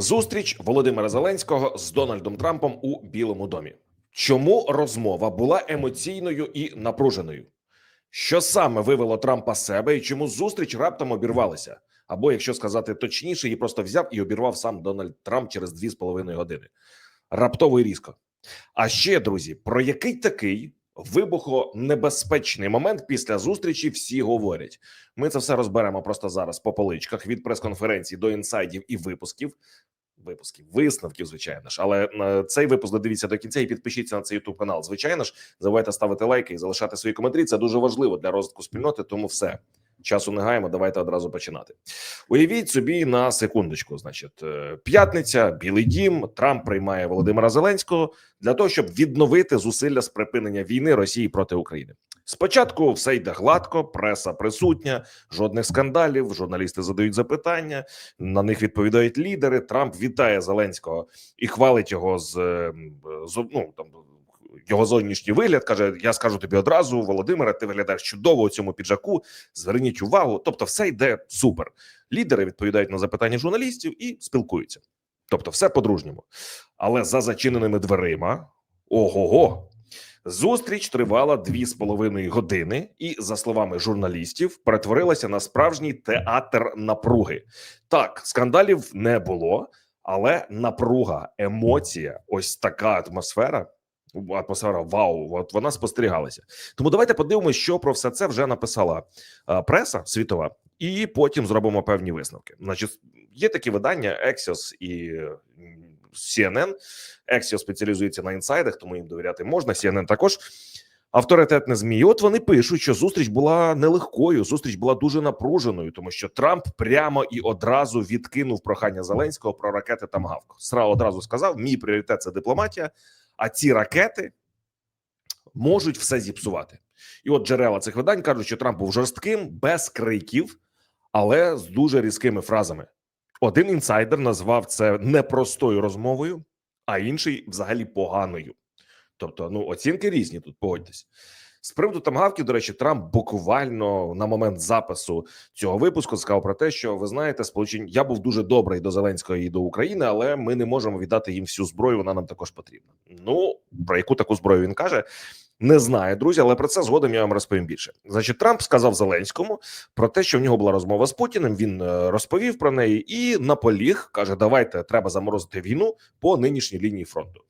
Зустріч Володимира Зеленського з Дональдом Трампом у Білому домі. Чому розмова була емоційною і напруженою? Що саме вивело Трампа себе і чому зустріч раптом обірвалася? Або, якщо сказати точніше, її просто взяв і обірвав сам Дональд Трамп через дві з половиною години. Раптово і різко. А ще, друзі, про який такий вибухонебезпечний момент після зустрічі всі говорять. Ми це все розберемо просто зараз по поличках від прес-конференції до інсайдів і випусків. Випусків, висновків, звичайно ж, але на цей випуск додивіться до кінця і підпишіться на цей youtube канал. Звичайно ж, забувайте ставити лайки і залишати свої коментарі. Це дуже важливо для розвитку спільноти. Тому все часу не гаємо. Давайте одразу починати. Уявіть собі на секундочку. Значить, е, п'ятниця, Білий Дім, Трамп приймає Володимира Зеленського для того, щоб відновити зусилля з припинення війни Росії проти України. Спочатку все йде гладко, преса присутня, жодних скандалів. Журналісти задають запитання, на них відповідають лідери. Трамп вітає Зеленського і хвалить його з, е, з ну там. Його зовнішній вигляд каже: Я скажу тобі одразу, Володимире, ти виглядаєш чудово у цьому піджаку. Зверніть увагу. Тобто, все йде супер. Лідери відповідають на запитання журналістів і спілкуються. Тобто, все по-дружньому. Але за зачиненими дверима ого-го. Зустріч тривала дві з половиною години, і, за словами журналістів, перетворилася на справжній театр напруги. Так, скандалів не було, але напруга, емоція, ось така атмосфера. Атмосфера вау, от вона спостерігалася. Тому давайте подивимося, що про все це вже написала е, преса світова, і потім зробимо певні висновки. Значить, є такі видання Axios і CNN. Axios спеціалізується на інсайдах, тому їм довіряти можна. CNN також авторитетне змі. От вони пишуть, що зустріч була нелегкою. Зустріч була дуже напруженою, тому що Трамп прямо і одразу відкинув прохання Зеленського про ракети Тамгавк. Сра одразу сказав: мій пріоритет це дипломатія. А ці ракети можуть все зіпсувати. І от джерела цих видань кажуть, що Трамп був жорстким, без криків, але з дуже різкими фразами. Один інсайдер назвав це непростою розмовою, а інший взагалі поганою. Тобто, ну оцінки різні тут погодьтесь. З приводу тамгавків, до речі, Трамп буквально на момент запису цього випуску сказав про те, що ви знаєте, сполучені я був дуже добрий до Зеленського і до України, але ми не можемо віддати їм всю зброю. Вона нам також потрібна. Ну про яку таку зброю він каже, не знаю, друзі, але про це згодом я вам розповім більше. Значить, Трамп сказав Зеленському про те, що в нього була розмова з Путіним. Він е, розповів про неї і наполіг каже: Давайте треба заморозити війну по нинішній лінії фронту.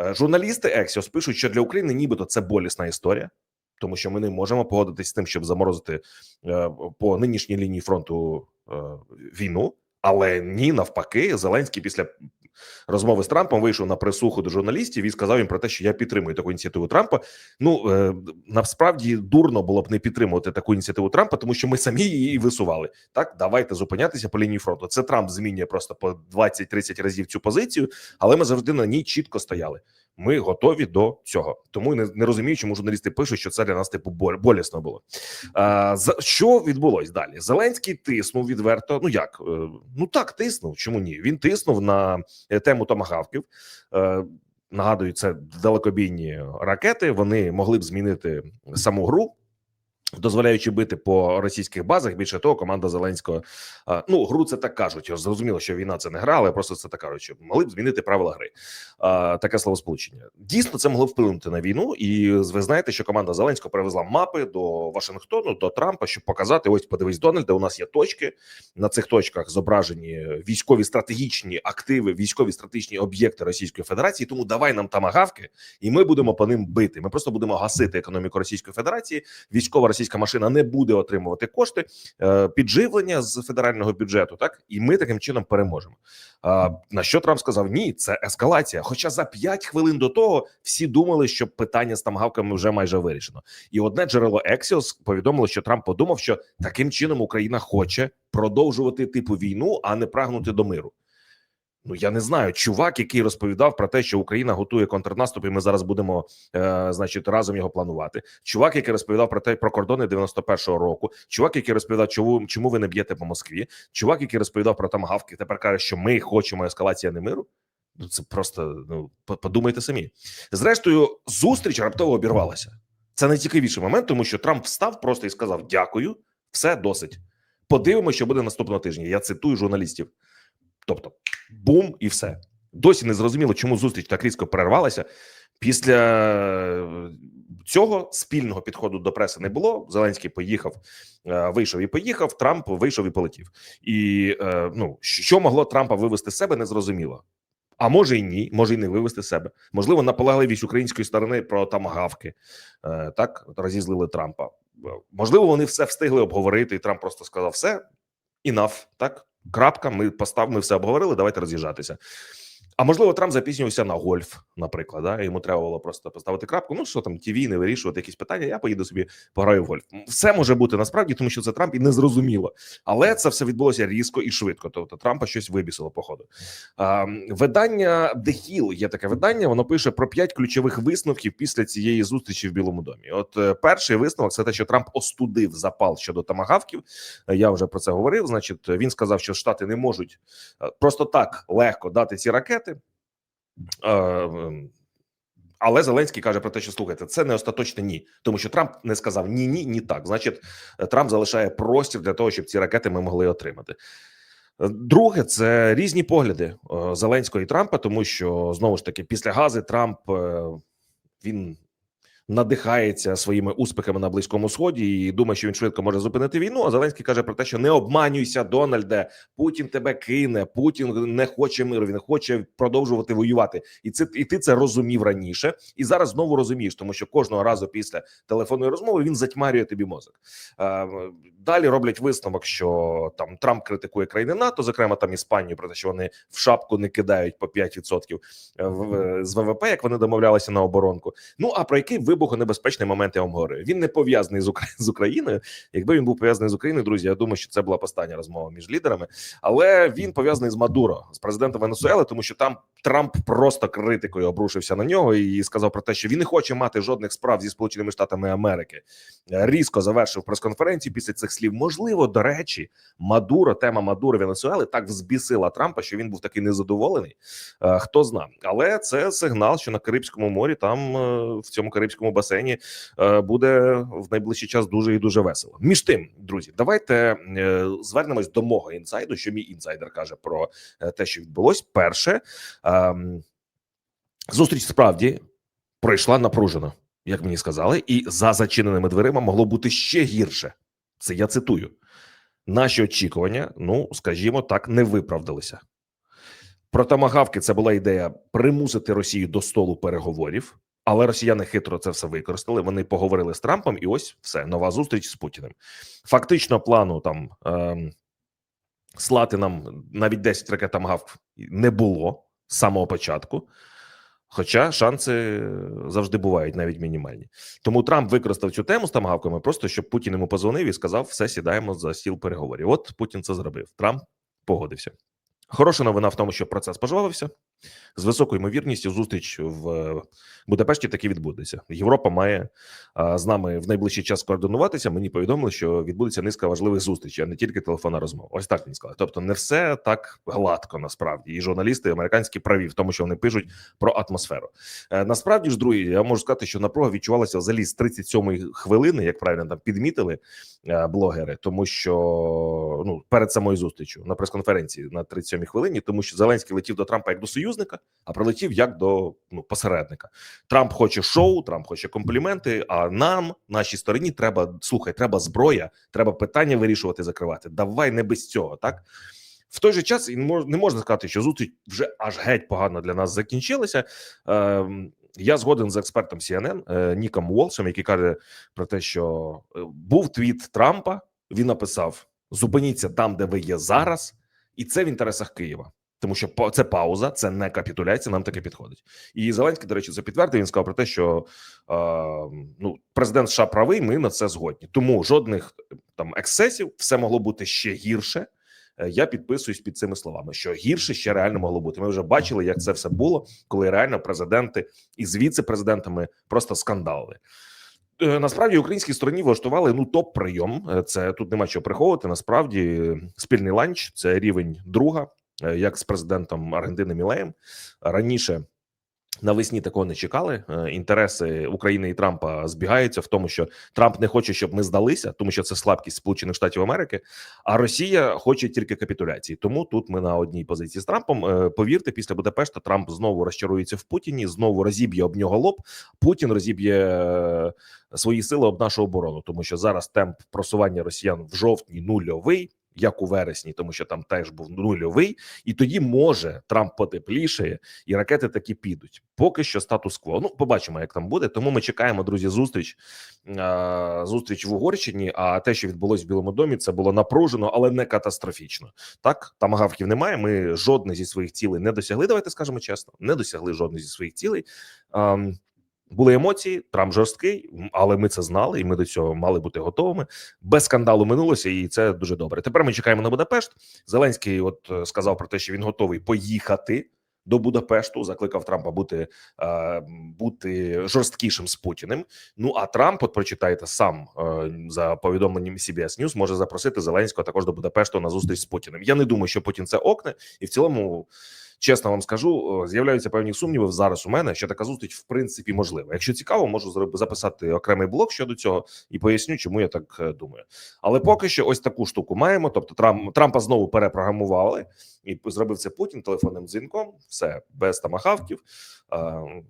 Е, Журналісти Ексіос пишуть, що для України нібито це болісна історія, тому що ми не можемо погодитись з тим, щоб заморозити е, по нинішній лінії фронту е, війну. Але ні, навпаки, Зеленський після розмови з Трампом вийшов на пресуху до журналістів і сказав їм про те, що я підтримую таку ініціативу Трампа. Ну е, насправді дурно було б не підтримувати таку ініціативу Трампа, тому що ми самі її висували. Так, давайте зупинятися по лінії фронту. Це Трамп змінює просто по 20-30 разів цю позицію, але ми завжди на ній чітко стояли. Ми готові до цього. Тому не, не розумію, чому журналісти пишуть, що це для нас типу боль- болісно було. А, за що відбулось далі? Зеленський тиснув відверто. Ну як Е, ну так тиснув. Чому ні? Він тиснув на е, тему томагавків. Е, Нагадую, це далекобійні ракети. Вони могли б змінити саму гру. Дозволяючи бити по російських базах, більше того, команда Зеленського ну гру це так кажуть. Зрозуміло, що війна це не гра, але просто це так кажуть, що могли б змінити правила гри. Таке словосполучення. Дійсно, це могло вплинути на війну, і ви знаєте, що команда Зеленського привезла мапи до Вашингтону, до Трампа, щоб показати: ось подивись, Дональде, у нас є точки. На цих точках зображені військові стратегічні активи, військові стратегічні об'єкти Російської Федерації. Тому давай нам тамагавки, і ми будемо по ним бити. Ми просто будемо гасити економіку Російської Федерації. Військова російська машина не буде отримувати кошти е, підживлення з федерального бюджету. Так і ми таким чином переможемо. На що Трамп сказав: ні, це ескалація. Хоча за 5 хвилин до того всі думали, що питання з тамгавками вже майже вирішено. І одне джерело Ексіос повідомило, що Трамп подумав, що таким чином Україна хоче продовжувати типу війну, а не прагнути до миру. Ну я не знаю, чувак, який розповідав про те, що Україна готує контрнаступ, і ми зараз будемо, е, значить, разом його планувати. Чувак, який розповідав про те про кордони 91-го року. Чувак, який розповідав, чому чому ви не б'єте по Москві. Чувак, який розповідав про тамгавки, тепер каже, що ми хочемо ескалація не миру. Ну це просто ну подумайте самі. Зрештою, зустріч раптово обірвалася. Це найцікавіший момент, тому що Трамп встав просто і сказав: Дякую, все досить. Подивимося, що буде наступного тижня. Я цитую журналістів. Тобто, бум, і все. Досі не зрозуміло, чому зустріч так різко перервалася. Після е, цього спільного підходу до преси не було. Зеленський поїхав, е, вийшов і поїхав. Трамп вийшов і полетів. І е, ну що могло Трампа вивести з себе, незрозуміло. А може і ні, може і не вивести себе. Можливо, наполегливість української сторони про тамагавки е, так розізлили Трампа. Можливо, вони все встигли обговорити, і Трамп просто сказав: все, інаф, так крапка. Ми постав, ми все обговорили. Давайте роз'їжджатися. А можливо, Трамп запізнювався на гольф, наприклад. Да? Йому треба було просто поставити крапку. Ну що там, ті війни, вирішувати якісь питання. Я поїду собі пограю в гольф. Все може бути насправді, тому що це Трамп і не зрозуміло. Але це все відбулося різко і швидко. Тобто Трампа щось вибісило, походу. А, видання The Hill, є таке видання. Воно пише про п'ять ключових висновків після цієї зустрічі в Білому домі. От е, перший висновок це те, що Трамп остудив запал щодо тамагавків. Е, Я вже про це говорив. Значить, він сказав, що Штати не можуть е, просто так легко дати ці ракети. Ем, Але Зеленський каже про те, що слухайте, це не остаточне ні, тому що Трамп не сказав ні, ні, ні так. Значить, е, Трамп залишає простір для того, щоб ці ракети ми могли отримати. Е, Друге, це різні погляди е, Зеленського і Трампа, тому що знову ж таки, після гази Трамп він надихається своїми успіхами на близькому сході і думає, що він швидко може зупинити війну. А Зеленський каже про те, що не обманюйся, Дональде. Путін тебе кине. Путін не хоче миру. Він хоче продовжувати воювати, і це і ти це розумів раніше, і зараз знову розумієш, тому що кожного разу після телефонної розмови він затьмарює тобі мозок. Е, Далі роблять висновок, що там Трамп критикує країни НАТО, зокрема там Іспанію, про те, що вони в шапку не кидають по 5% в- з ВВП, як вони домовлялися на оборонку. Ну а про який вибухонебезпечний момент я вам говорю? Він не пов'язаний з, Укра... з Україною. Якби він був пов'язаний з Україною, друзі, я думаю, що це була остання розмова між лідерами. Але він пов'язаний з Мадуро, з президентом Венесуели, тому що там Трамп просто критикою обрушився на нього і сказав про те, що він не хоче мати жодних справ зі Сполученими Штатами Америки. Різко завершив прес-конференцію після цих слів. Можливо, до речі, Мадуро, тема Мадуро Венесуели так взбісила Трампа, що він був такий незадоволений. Е, Хто зна, але це сигнал, що на Карибському морі, там е, в цьому карибському басейні е, буде в найближчий час дуже і дуже весело. Між тим, друзі, давайте е, звернемось до мого інсайду. Що мій інсайдер каже про е, те, що відбулось. Перше ем, зустріч справді пройшла напружено, як мені сказали, і за зачиненими дверима могло бути ще гірше. Це я цитую. Наші очікування, ну скажімо так, не виправдалися. Про тамагавки це була ідея примусити Росію до столу переговорів, але росіяни хитро це все використали. Вони поговорили з Трампом, і ось все нова зустріч з Путіним. Фактично, плану там ем, слати нам навіть 10 ракет тамагавк не було з самого початку. Хоча шанси завжди бувають навіть мінімальні. Тому Трамп використав цю тему з тамагавками, просто щоб Путін йому позвонив і сказав: все, сідаємо за стіл переговорів. От Путін це зробив. Трамп погодився. Хороша новина в тому, що процес пожвавився. З високою ймовірністю зустріч в е, Будапешті таки відбудеться. Європа має а, з нами в найближчий час координуватися. Мені повідомили, що відбудеться низка важливих зустрічей, а не тільки телефонна розмова. Ось так мені сказали. Тобто, не все так гладко насправді. І журналісти американські праві в тому, що вони пишуть про атмосферу. Е, насправді ж, друзі, я можу сказати, що напруга відчувалася взагалі з 37-ї хвилини, як правильно там підмітили е, блогери, тому що ну перед самою зустрічю на прес-конференції на 37-й хвилині, тому що Зеленський летів до Трампа як до союзника, а прилетів як до ну посередника. Трамп хоче шоу, Трамп хоче компліменти. А нам, нашій стороні, треба слухай, треба зброя, треба питання вирішувати, закривати. Давай не без цього, так. В той же час не можна сказати, що зустріч вже аж геть погано для нас закінчилася. Ем, я згоден з експертом CNN е, Ніком Волшем, який каже про те, що е, був твіт Трампа. Він написав: зупиніться там, де ви є зараз, і це в інтересах Києва. Тому що це пауза, це не капітуляція. Нам таке підходить. І Зеленський, до речі, це підтвердив. Він сказав про те, що е, ну президент США правий. Ми на це згодні. Тому жодних там ексцесів, все могло бути ще гірше. Е, Я підписуюсь під цими словами, що гірше ще реально могло бути. Ми вже бачили, як це все було, коли реально президенти із віце-президентами просто скандали. Е, Насправді українській стороні влаштували ну топ прийом. Е, Це тут нема чого приховувати. Насправді спільний ланч це рівень друга, як з президентом Аргентини Мілеєм. Раніше Навесні такого не чекали. Е, Інтереси України і Трампа збігаються в тому, що Трамп не хоче, щоб ми здалися, тому що це слабкість Сполучених Штатів Америки. А Росія хоче тільки капітуляції. Тому тут ми на одній позиції з Трампом. Е, Повірте, після Будапешта Трамп знову розчарується в Путіні, знову розіб'є об нього лоб. Путін розіб'є е, свої сили об нашу оборону, тому що зараз темп просування росіян в жовтні нульовий. Як у вересні, тому що там теж був нульовий, і тоді може Трамп потеплішає, і ракети таки підуть. Поки що статус-кво. Ну, побачимо, як там буде. Тому ми чекаємо, друзі, зустріч зустріч в Угорщині. А те, що відбулось в Білому домі, це було напружено, але не катастрофічно. Так, тамагавків немає. Ми жодне зі своїх цілей не досягли. Давайте скажемо чесно, не досягли жодне зі своїх цілей. Були емоції, Трамп жорсткий, але ми це знали, і ми до цього мали бути готовими. Без скандалу минулося, і це дуже добре. Тепер ми чекаємо на Будапешт. Зеленський, от е, сказав про те, що він готовий поїхати до Будапешту. Закликав Трампа бути, е, бути жорсткішим з Путіним. Ну а Трамп, от прочитайте сам е, за повідомленням CBS News, може запросити Зеленського також до Будапешту на зустріч з Путіним. Я не думаю, що Путін це окне, і в цілому. Чесно вам скажу, з'являються певні сумніви зараз у мене, що така зустріч в принципі можлива. Якщо цікаво, можу записати окремий блок щодо цього і поясню, чому я так е, думаю. Але поки що, ось таку штуку маємо. Тобто, Трамп Трампа знову перепрограмували, і зробив це Путін телефонним дзвінком. Все без тамахавків. Е,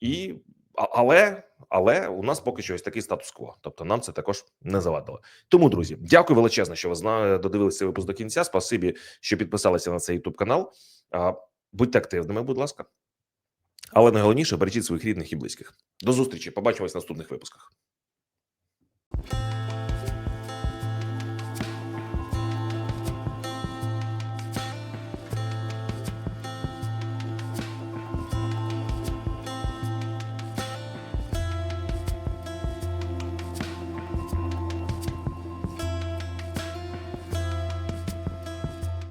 і але але у нас поки що ось такий статус-кво. Тобто нам це також не завадило. Тому, друзі, дякую величезно, що ви зна додивилися випуск до кінця. Спасибі, що підписалися на цей YouTube канал. Будьте активними, будь ласка. Але найголовніше бережіть своїх рідних і близьких. До зустрічі. Побачимось в наступних випусках.